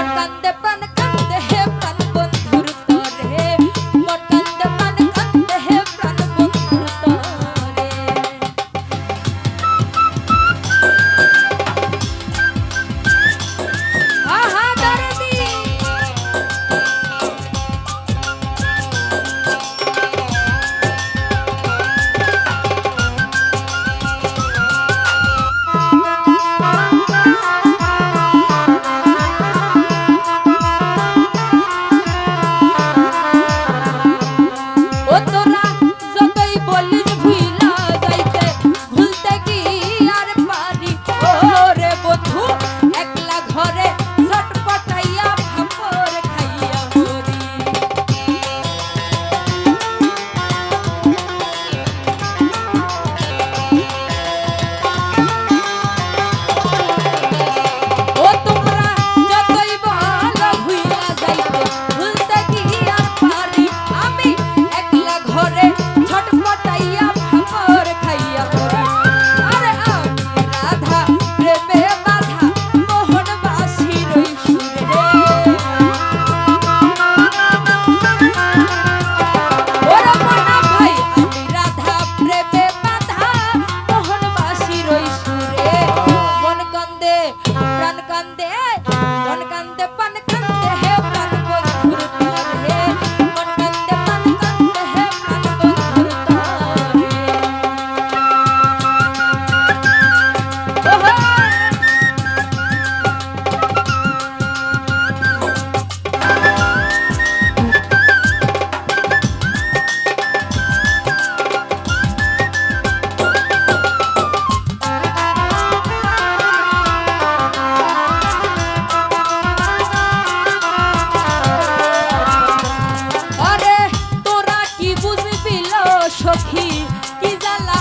importante para প্রাণ কান্দে, মন কান্দে, পান কান্দে, হে প্রাণ বন্ধুর তরে। মন কান্দে, পান কান্দে, হে প্রাণ বন্ধুর তরে। ওহ! Kiza la